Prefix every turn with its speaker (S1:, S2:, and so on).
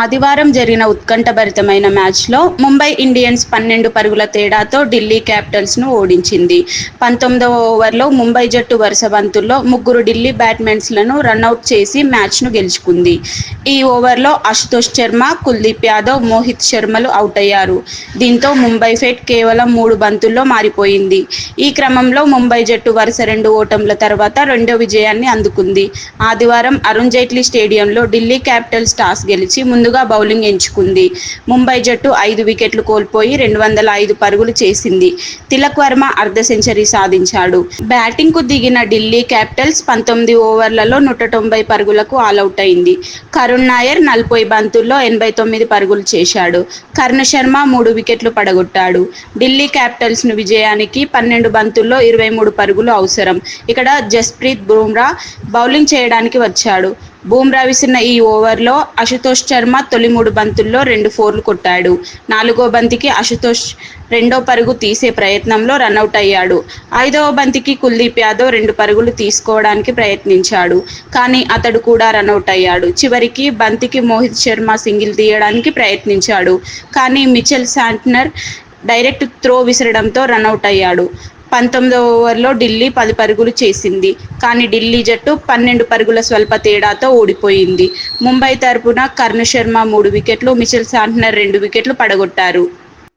S1: ఆదివారం జరిగిన ఉత్కంఠభరితమైన మ్యాచ్లో ముంబై ఇండియన్స్ పన్నెండు పరుగుల తేడాతో ఢిల్లీ క్యాపిటల్స్ను ఓడించింది. పంతొమ్మిదవ ఓవర్లో ముంబై జట్టు వరుస బంతుల్లో ముగ్గురు ఢిల్లీ బ్యాట్స్మెన్లను రన్అట్ చేసి మ్యాచ్ను గెలుచుకుంది. ఈ ఓవర్లో అశుతోష్ శర్మ కుల్దీప్ యాదవ్ మోహిత్ శర్మలు అవుట్ అయ్యారు దీంతో ముంబై ఫేట్ కేవలం మూడు బంతుల్లో మారిపోయింది. ఈ క్రమంలో ముంబై జట్టు వరుస రెండు ఓటముల తర్వాత రెండో విజయాన్ని అందుకుంది. ఆదివారం అరుణ్ జైట్లీ స్టేడియంలో ఢిల్లీ క్యాపిటల్స్ టాస్ గెలిచి ముందుగా బౌలింగ్ ఎంచుకుంది. ముంబై జట్టు ఐదు వికెట్లు కోల్పోయి రెండు వందల ఐదు పరుగులు చేసింది. తిలక్ వర్మ అర్ధ సెంచరీ సాధించాడు. బ్యాటింగ్కు దిగిన ఢిల్లీ క్యాపిటల్స్ పంతొమ్మిది ఓవర్లలో నూట తొంభై పరుగులకు ఆలౌట్ అయింది. కరుణ్ నాయర్ నలభై బంతుల్లో ఎనభై తొమ్మిది పరుగులు చేశాడు. కర్ణ శర్మ మూడు వికెట్లు పడగొట్టాడు. ఢిల్లీ క్యాపిటల్స్ను విజయానికి పన్నెండు బంతుల్లో ఇరవై మూడు పరుగులు అవసరం. ఇక్కడ జస్ప్రీత్ బుమ్రా బౌలింగ్ చేయడానికి వచ్చాడు. బూమ్రా విసిరిన ఈ ఓవర్లో అశుతోష్ శర్మ తొలి మూడు బంతుల్లో రెండు ఫోర్లు కొట్టాడు. నాలుగో బంతికి అశుతోష్ రెండో పరుగు తీసే ప్రయత్నంలో రన్అట్ అయ్యాడు. ఐదవ బంతికి కుల్దీప్ యాదవ్ రెండు పరుగులు తీసుకోవడానికి ప్రయత్నించాడు. కానీ అతడు కూడా రన్అట్ అయ్యాడు. చివరికి బంతికి మోహిత్ శర్మ సింగిల్ తీయడానికి ప్రయత్నించాడు. కానీ మిచెల్ శాంట్నర్ డైరెక్ట్ త్రో విసరడంతో రన్అట్ అయ్యాడు. పంతొమ్మిదవ ఓవర్లో ఢిల్లీ పది పరుగులు చేసింది. కానీ ఢిల్లీ జట్టు పన్నెండు పరుగుల స్వల్ప తేడాతో ఓడిపోయింది. ముంబై తరపున కర్ణ శర్మ మూడు వికెట్లు మిచెల్ శాంట్నర్ రెండు వికెట్లు పడగొట్టారు.